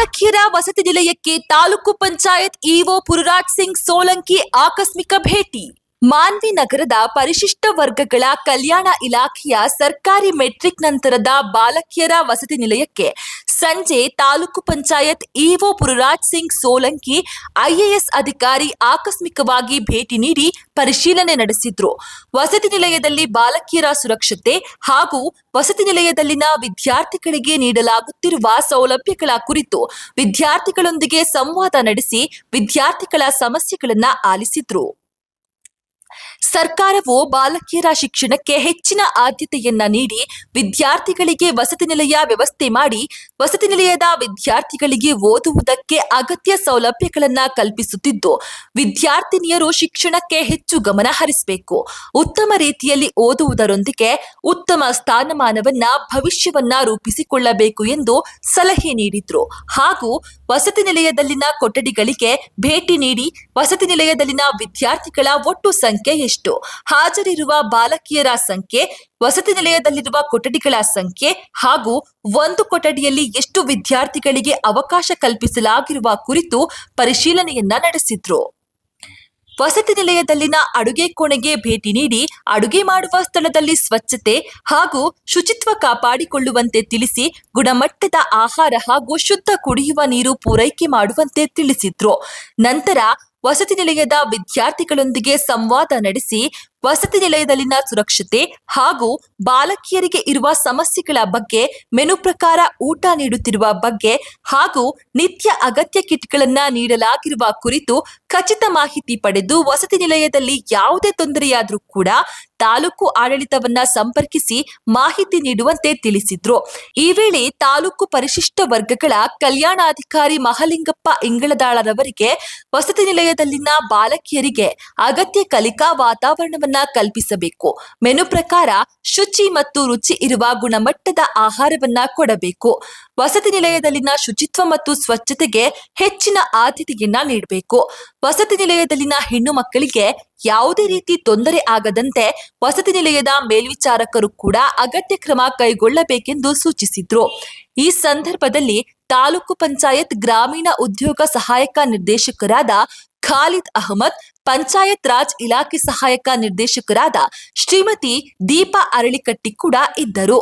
ಬಾಲಕಿಯರ ವಸತಿ ನಿಲಯಕ್ಕೆ ತಾಲೂಕು ಪಂಚಾಯತ್ ಇಒ ಪುರುರಾಜ್ ಸಿಂಗ್ ಸೋಲಂಕಿ ಆಕಸ್ಮಿಕ ಭೇಟಿ. ಮಾನ್ವಿ ನಗರದ ಪರಿಶಿಷ್ಟ ವರ್ಗಗಳ ಕಲ್ಯಾಣ ಇಲಾಖೆಯ ಸರ್ಕಾರಿ ಮೆಟ್ರಿಕ್ ನಂತರದ ಬಾಲಕಿಯರ ವಸತಿ ನಿಲಯಕ್ಕೆ ಸಂಜೆ ತಾಲೂಕು ಪಂಚಾಯತ್ ಇಒ ಪುರುರಾಜ್ ಸಿಂಗ್ ಸೋಲಂಕಿ ಐಎಎಸ್ ಅಧಿಕಾರಿ ಆಕಸ್ಮಿಕವಾಗಿ ಭೇಟಿ ನೀಡಿ ಪರಿಶೀಲನೆ ನಡೆಸಿದ್ರು. ವಸತಿ ನಿಲಯದಲ್ಲಿ ಬಾಲಕಿಯರ ಸುರಕ್ಷತೆ ಹಾಗೂ ವಸತಿ ನಿಲಯದಲ್ಲಿನ ವಿದ್ಯಾರ್ಥಿಗಳಿಗೆ ನೀಡಲಾಗುತ್ತಿರುವ ಸೌಲಭ್ಯಗಳ ಕುರಿತು ವಿದ್ಯಾರ್ಥಿಗಳೊಂದಿಗೆ ಸಂವಾದ ನಡೆಸಿ ವಿದ್ಯಾರ್ಥಿಗಳ ಸಮಸ್ಯೆಗಳನ್ನು ಆಲಿಸಿದ್ರು. ಸರ್ಕಾರವು ಬಾಲಕಿಯರ ಶಿಕ್ಷಣಕ್ಕೆ ಹೆಚ್ಚಿನ ಆದ್ಯತೆಯನ್ನ ನೀಡಿ ವಿದ್ಯಾರ್ಥಿಗಳಿಗೆ ವಸತಿ ನಿಲಯ ವ್ಯವಸ್ಥೆ ಮಾಡಿ ವಸತಿ ನಿಲಯದ ವಿದ್ಯಾರ್ಥಿಗಳಿಗೆ ಓದುವುದಕ್ಕೆ ಅಗತ್ಯ ಸೌಲಭ್ಯಗಳನ್ನ ಕಲ್ಪಿಸುತ್ತಿದ್ದು, ವಿದ್ಯಾರ್ಥಿನಿಯರು ಶಿಕ್ಷಣಕ್ಕೆ ಹೆಚ್ಚು ಗಮನ ಹರಿಸಬೇಕು. ಉತ್ತಮ ರೀತಿಯಲ್ಲಿ ಓದುವುದರೊಂದಿಗೆ ಉತ್ತಮ ಸ್ಥಾನಮಾನವನ್ನ ಭವಿಷ್ಯವನ್ನ ರೂಪಿಸಿಕೊಳ್ಳಬೇಕು ಎಂದು ಸಲಹೆ ನೀಡಿದ್ರು. ಹಾಗೂ ವಸತಿ ನಿಲಯದಲ್ಲಿನ ಕೊಠಡಿಗಳಿಗೆ ಭೇಟಿ ನೀಡಿ ವಸತಿ ನಿಲಯದಲ್ಲಿನ ವಿದ್ಯಾರ್ಥಿಗಳ ಒಟ್ಟು ಸಂಖ್ಯೆ ಎಷ್ಟು ಹಾಜರಿರುವ ಬಾಲಕಿಯರ ಸಂಖ್ಯೆ, ವಸತಿ ನಿಲಯದಲ್ಲಿರುವ ಕೊಠಡಿಗಳ ಸಂಖ್ಯೆ ಹಾಗೂ ಒಂದು ಕೊಠಡಿಯಲ್ಲಿ ಎಷ್ಟು ವಿದ್ಯಾರ್ಥಿಗಳಿಗೆ ಅವಕಾಶ ಕಲ್ಪಿಸಲಾಗಿರುವ ಕುರಿತು ಪರಿಶೀಲನೆಯನ್ನ ನಡೆಸಿದ್ರು. ವಸತಿ ನಿಲಯದಲ್ಲಿನ ಅಡುಗೆ ಕೋಣೆಗೆ ಭೇಟಿ ನೀಡಿ ಅಡುಗೆ ಮಾಡುವ ಸ್ಥಳದಲ್ಲಿ ಸ್ವಚ್ಛತೆ ಹಾಗೂ ಶುಚಿತ್ವ ಕಾಪಾಡಿಕೊಳ್ಳುವಂತೆ ತಿಳಿಸಿ ಗುಣಮಟ್ಟದ ಆಹಾರ ಹಾಗೂ ಶುದ್ಧ ಕುಡಿಯುವ ನೀರು ಪೂರೈಕೆ ಮಾಡುವಂತೆ ತಿಳಿಸಿದ್ರು. ನಂತರ ವಸತಿ ನಿಲಯದ ವಿದ್ಯಾರ್ಥಿಗಳೊಂದಿಗೆ ಸಂವಾದ ನಡೆಸಿ ವಸತಿ ನಿಲಯದಲ್ಲಿನ ಸುರಕ್ಷತೆ ಹಾಗೂ ಬಾಲಕಿಯರಿಗೆ ಇರುವ ಸಮಸ್ಯೆಗಳ ಬಗ್ಗೆ ಮೆನು ಪ್ರಕಾರ ಊಟ ನೀಡುತ್ತಿರುವ ಬಗ್ಗೆ ಹಾಗೂ ನಿತ್ಯ ಅಗತ್ಯ ಕಿಟ್ಗಳನ್ನ ನೀಡಲಾಗಿರುವ ಕುರಿತು ಖಚಿತ ಮಾಹಿತಿ ಪಡೆದು ವಸತಿ ನಿಲಯದಲ್ಲಿ ಯಾವುದೇ ತೊಂದರೆಯಾದರೂ ಕೂಡ ತಾಲೂಕು ಆಡಳಿತವನ್ನ ಸಂಪರ್ಕಿಸಿ ಮಾಹಿತಿ ನೀಡುವಂತೆ ತಿಳಿಸಿದ್ರು. ಈ ವೇಳೆ ತಾಲೂಕು ಪರಿಶಿಷ್ಟ ವರ್ಗಗಳ ಕಲ್ಯಾಣಾಧಿಕಾರಿ ಮಹಲಿಂಗಪ್ಪ ಇಂಗಳದಾಳರವರಿಗೆ ವಸತಿ ನಿಲಯದಲ್ಲಿನ ಬಾಲಕಿಯರಿಗೆ ಅಗತ್ಯ ಕಲಿಕಾ ವಾತಾವರಣವನ್ನ ಕಲ್ಪಿಸಬೇಕು. ಮೆನು ಪ್ರಕಾರ ಶುಚಿ ಮತ್ತು ರುಚಿ ಇರುವ ಗುಣಮಟ್ಟದ ಆಹಾರವನ್ನ ಕೊಡಬೇಕು. ವಸತಿ ನಿಲಯದಲ್ಲಿನ ಶುಚಿತ್ವ ಮತ್ತು ಸ್ವಚ್ಛತೆಗೆ ಹೆಚ್ಚಿನ ಆದ್ಯತೆಯನ್ನ ನೀಡಬೇಕು. ವಸತಿ ನಿಲಯದಲ್ಲಿನ ಹೆಣ್ಣು ಮಕ್ಕಳಿಗೆ ಯಾವುದೇ ರೀತಿ ತೊಂದರೆ ಆಗದಂತೆ ವಸತಿ ನಿಲಯದ ಮೇಲ್ವಿಚಾರಕರು ಕೂಡ ಅಗತ್ಯ ಕ್ರಮ ಕೈಗೊಳ್ಳಬೇಕೆಂದು ಸೂಚಿಸಿದ್ರು. ಈ ಸಂದರ್ಭದಲ್ಲಿ ತಾಲೂಕು ಪಂಚಾಯತ್ ಗ್ರಾಮೀಣ ಉದ್ಯೋಗ ಸಹಾಯಕ ನಿರ್ದೇಶಕರಾದ ಖಾಲಿದ್ ಅಹಮದ್ ಪಂಚಾಯತ್ ರಾಜ್ ಇಲಾಖೆ ಸಹಾಯಕ ನಿರ್ದೇಶಕರಾದ ಶ್ರೀಮತಿ ದೀಪಾ ಅರಳಿಕಟ್ಟಿ ಕೂಡ ಇದ್ದರು.